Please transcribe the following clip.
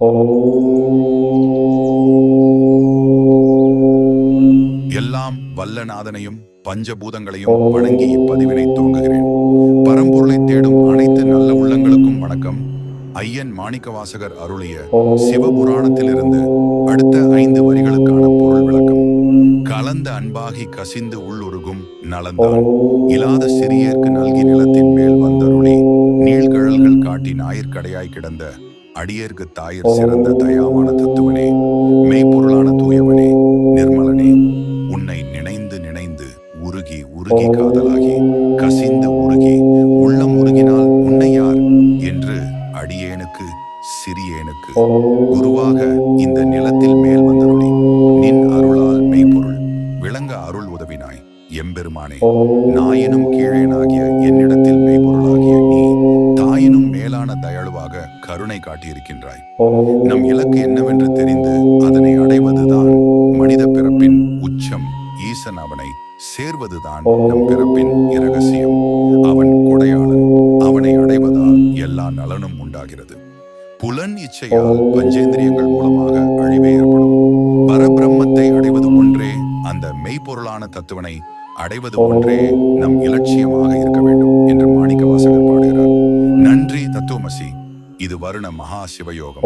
எல்லாம் வல்லநாதனையும் பஞ்சபூதங்களையும் வணங்கி இப்பதிவினை துவங்குகிறேன். பரம்பொருளை தேடும் அனைத்து நல்ல உள்ளங்களுக்கும் வணக்கம். ஐயன் மாணிக்க வாசகர் அருளிய சிவபுராணத்திலிருந்து அடுத்த ஐந்து வரிகளுக்கான பொருள் விளக்கம். கலந்த அன்பாகி கசிந்து உள்ளுருகும் நலந்தான். இல்லாத சிறியர்க்கு நல்கி நிலத்தின் மேல் வந்தருளி நீள்கழல்கள் காட்டி ஞாயிற்கடையாய் கிடந்த அடியேற்கு தாயிற் சிறந்த தயாவான தத்துவனே மெய்ப்பொருளான தூயவனே நிர்மலனே உன்னை நினைந்து நினைந்து உருகி உருகி காதலாகி கசிந்து உருகி உள்ளம் உருகினால் உன்னை யார்? என்று அடியேனுக்கு சிறியேனுக்கு குருவாக இந்த நிலத்தில் மேல் வந்தருளி நின் அருளால் மெய்ப்பொருள் விளங்க அருள் உதவினாய் எம்பெருமானே நாயினும் கீழேனாகிய தயழுவாக கருணை காட்டியிருக்கின்றாய். நம் இலக்கு என்னவென்று தெரிந்து அதனை அடைவதுதான் மனித பிறப்பின் உச்சம். ஈசன் அவனை சேர்வதுதான் நம் பிறப்பின் இரகசியம். அவன் கொடையாளன் அவனை அடைவதால் எல்லா நலனும் உண்டாகிறது. புலன் இச்சையால் பஞ்சேந்திரியங்கள் மூலமாக அழிவே ஏற்படும். பரபிரம்மத்தை அடைவது ஒன்றே அந்த மெய்ப்பொருளான தத்துவனை அடைவது ஒன்றே நம் இலட்சியமாக இருக்க வேண்டும். தோமசி இது வருண மகா சிவயோகம்